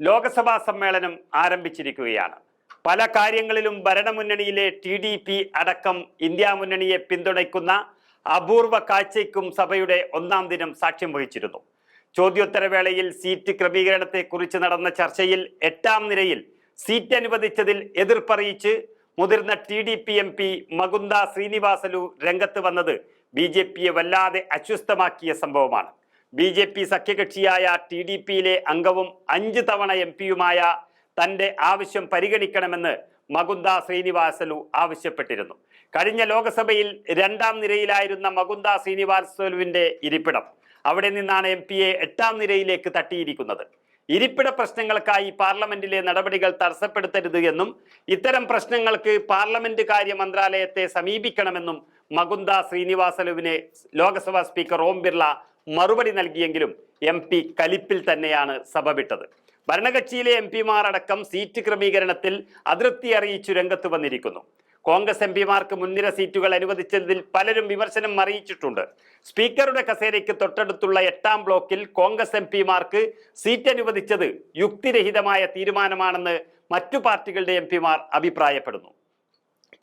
ലോക്സഭാ സമ്മേളനം ആരംഭിച്ചിരിക്കുകയാണ്. പല കാര്യങ്ങളിലും ഭരണമുന്നണിയിലെ ടി ഡി പി അടക്കം ഇന്ത്യ മുന്നണിയെ പിന്തുണയ്ക്കുന്ന അപൂർവ കാഴ്ചയ്ക്കും സഭയുടെ ഒന്നാം ദിനം സാക്ഷ്യം വഹിച്ചിരുന്നു. ചോദ്യോത്തരവേളയിൽ സീറ്റ് ക്രമീകരണത്തെ കുറിച്ച് നടന്ന ചർച്ചയിൽ എട്ടാം നിരയിൽ സീറ്റ് അനുവദിച്ചതിൽ എതിർപ്പറിയിച്ച് മുതിർന്ന T D P M P Magunta Sreenivasulu രംഗത്ത് വന്നത് ബി ജെ പിയെ വല്ലാതെ അസ്വസ്ഥമാക്കിയ സംഭവമാണ്. ബി ജെ പി സഖ്യകക്ഷിയായ ടി ഡി പിയിലെ അംഗവും അഞ്ച് തവണ എം പിയുമായ തന്റെ ആവശ്യം പരിഗണിക്കണമെന്ന് മകുന്ദ ശ്രീനിവാസലു ആവശ്യപ്പെട്ടിരുന്നു. കഴിഞ്ഞ ലോക്സഭയിൽ രണ്ടാം നിരയിലായിരുന്ന മകുന്ദ ശ്രീനിവാസലുവിന്റെ ഇരിപ്പിടം. അവിടെ നിന്നാണ് എം പിയെ എട്ടാം നിരയിലേക്ക് തട്ടിയിരിക്കുന്നത്. ഇരിപ്പിട പ്രശ്നങ്ങൾക്കായി പാർലമെന്റിലെ നടപടികൾ തടസ്സപ്പെടുത്തരുത് എന്നും ഇത്തരം പ്രശ്നങ്ങൾക്ക് പാർലമെന്റ് കാര്യ മന്ത്രാലയത്തെ സമീപിക്കണമെന്നും മകുന്ദ ശ്രീനിവാസലുവിനെ ലോക്സഭാ സ്പീക്കർ ഓം ബിർള മറുപടി നൽകിയെങ്കിലും എം പി കലിപ്പിൽ തന്നെയാണ് സഭ വിട്ടത്. ഭരണകക്ഷിയിലെ എം പിമാർ അടക്കം സീറ്റ് ക്രമീകരണത്തിൽ അതൃപ്തി അറിയിച്ചു രംഗത്ത് വന്നിരിക്കുന്നു. കോൺഗ്രസ് എം പിമാർക്ക് മുൻനിര സീറ്റുകൾ അനുവദിച്ചതിൽ പലരും വിമർശനം അറിയിച്ചിട്ടുണ്ട്. സ്പീക്കറുടെ കസേരയ്ക്ക് തൊട്ടടുത്തുള്ള എട്ടാം ബ്ലോക്കിൽ കോൺഗ്രസ് എം പിമാർക്ക് സീറ്റ് അനുവദിച്ചത് യുക്തിരഹിതമായ തീരുമാനമാണെന്ന് മറ്റു പാർട്ടികളുടെ എം പിമാർ അഭിപ്രായപ്പെടുന്നു.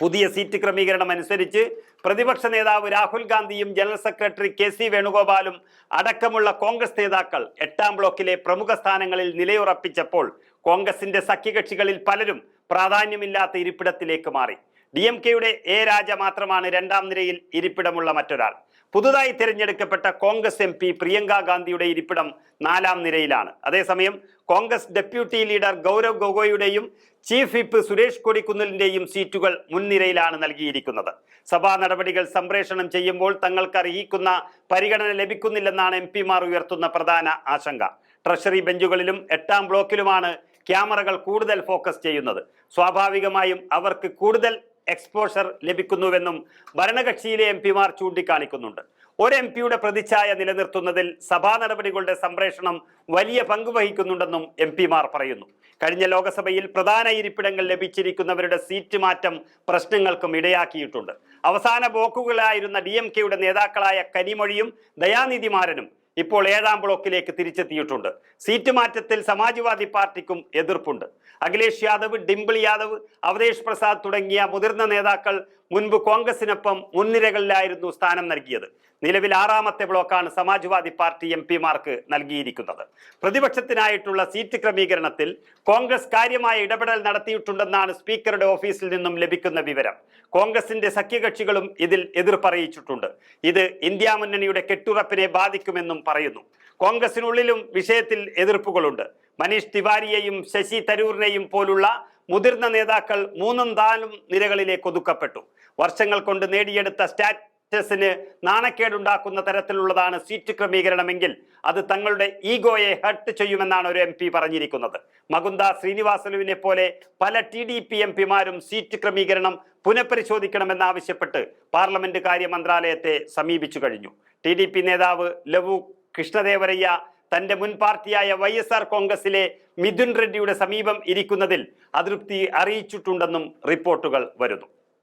പുതിയ സീറ്റ് ക്രമീകരണം അനുസരിച്ച് പ്രതിപക്ഷ നേതാവ് രാഹുൽ ഗാന്ധിയും ജനറൽ സെക്രട്ടറി കെ സി വേണുഗോപാലും അടക്കമുള്ള കോൺഗ്രസ് നേതാക്കൾ എട്ടാം ബ്ലോക്കിലെ പ്രമുഖ സ്ഥാനങ്ങളിൽ നിലയുറപ്പിച്ചപ്പോൾ കോൺഗ്രസിന്റെ സഖ്യകക്ഷികളിൽ പലരും പ്രാധാന്യമില്ലാത്ത ഇരിപ്പിടത്തിലേക്ക് മാറി. ഡി എം കെയുടെ എ രാജ മാത്രമാണ് രണ്ടാം നിരയിൽ ഇരിപ്പിടമുള്ള മറ്റൊരാൾ. പുതുതായി തിരഞ്ഞെടുക്കപ്പെട്ട കോൺഗ്രസ് എം പി പ്രിയങ്ക ഗാന്ധിയുടെ ഇരിപ്പിടം നാലാം നിരയിലാണ്. അതേസമയം കോൺഗ്രസ് ഡെപ്യൂട്ടി ലീഡർ ഗൗരവ് ഗൊഗോയുടെയും ചീഫ് വിപ്പ് സുരേഷ് കൊടിക്കുന്നിലിന്റെയും സീറ്റുകൾ മുൻനിരയിലാണ് നൽകിയിരിക്കുന്നത്. സഭാ നടപടികൾ സംപ്രേഷണം ചെയ്യുമ്പോൾ തങ്ങൾക്ക് അർഹിക്കുന്ന പരിഗണന ലഭിക്കുന്നില്ലെന്നാണ് എം പിമാർ ഉയർത്തുന്ന പ്രധാന ആശങ്ക. ട്രഷറി ബെഞ്ചുകളിലും എട്ടാം ബ്ലോക്കിലുമാണ് ക്യാമറകൾ കൂടുതൽ ഫോക്കസ് ചെയ്യുന്നത്. സ്വാഭാവികമായും അവർക്ക് കൂടുതൽ എക്സ്പോഷർ ലഭിക്കുന്നുവെന്നും ഭരണകക്ഷിയിലെ എം പിമാർ ചൂണ്ടിക്കാണിക്കുന്നുണ്ട്. ഒരു എം പിയുടെ പ്രതിച്ഛായ നിലനിർത്തുന്നതിൽ സഭാ നടപടികളുടെ സംപ്രേഷണം വലിയ പങ്ക് വഹിക്കുന്നുണ്ടെന്നും എം പിമാർ പറയുന്നു. കഴിഞ്ഞ ലോക്സഭയിൽ പ്രധാന ഇരിപ്പിടങ്ങൾ ലഭിച്ചിരിക്കുന്നവരുടെ സീറ്റ് മാറ്റം പ്രശ്നങ്ങൾക്കും ഇടയാക്കിയിട്ടുണ്ട്. അവസാന ബ്ലോക്കുകളായിരുന്ന ഡി എം കെയുടെ നേതാക്കളായ കനിമൊഴിയും ദയാനിധിമാരനും ഇപ്പോൾ ഏഴാം ബ്ലോക്കിലേക്ക് തിരിച്ചെത്തിയിട്ടുണ്ട്. സീറ്റ് മാറ്റത്തിൽ സമാജ്വാദി പാർട്ടിക്കും എതിർപ്പുണ്ട്. അഖിലേഷ് യാദവ് ഡിംപിൾ യാദവ് അവതേഷ് പ്രസാദ് തുടങ്ങിയ മുതിർന്ന നേതാക്കൾ മുൻപ് കോൺഗ്രസിനൊപ്പം മുൻനിരകളിലായിരുന്നു സ്ഥാനം നൽകിയത്. നിലവിൽ ആറാമത്തെ ബ്ലോക്കാണ് സമാജ്വാദി പാർട്ടി എം പിമാർക്ക് നൽകിയിരിക്കുന്നത്. പ്രതിപക്ഷത്തിനായിട്ടുള്ള സീറ്റ് ക്രമീകരണത്തിൽ കോൺഗ്രസ് കാര്യമായ ഇടപെടൽ നടത്തിയിട്ടുണ്ടെന്നാണ് സ്പീക്കറുടെ ഓഫീസിൽ നിന്നും ലഭിക്കുന്ന വിവരം. കോൺഗ്രസിന്റെ സഖ്യകക്ഷികളും ഇതിൽ എതിർപ്പറിയിച്ചിട്ടുണ്ട്. ഇത് ഇന്ത്യ മുന്നണിയുടെ കെട്ടുറപ്പിനെ ബാധിക്കുമെന്നും പറയുന്നു. കോൺഗ്രസിനുള്ളിലും വിഷയത്തിൽ എതിർപ്പുകളുണ്ട്. മനീഷ് തിവാരിയെയും ശശി തരൂരിനെയും പോലുള്ള മുതിർന്ന നേതാക്കൾ മൂന്നും നാലും നിരകളിലേക്ക് ഒതുക്കപ്പെട്ടു. വർഷങ്ങൾ കൊണ്ട് നേടിയെടുത്ത സ്റ്റാറ്റസിന് നാണക്കേടുണ്ടാക്കുന്ന തരത്തിലുള്ളതാണ് സീറ്റ് ക്രമീകരണമെങ്കിൽ അത് തങ്ങളുടെ ഈഗോയെ ഹർട്ട് ചെയ്യുമെന്നാണ് ഒരു എം പി പറഞ്ഞിരിക്കുന്നത്. മകുന്ദ ശ്രീനിവാസലുവിനെ പോലെ പല ടി ഡി പി എം പിമാരും സീറ്റ് ക്രമീകരണം പുനഃപരിശോധിക്കണമെന്നാവശ്യപ്പെട്ട് പാർലമെന്റ് കാര്യ മന്ത്രാലയത്തെ സമീപിച്ചു കഴിഞ്ഞു. ടി ഡി പി നേതാവ് ലവു കൃഷ്ണദേവരയ്യ തന്റെ മുൻ പാർട്ടിയായ വൈ എസ് ആർ കോൺഗ്രസിലെ മിഥുൻ റെഡ്ഡിയുടെ സമീപം ഇരിക്കുന്നതിൽ അതൃപ്തി അറിയിച്ചിട്ടുണ്ടെന്നും റിപ്പോർട്ടുകൾ വരുന്നു.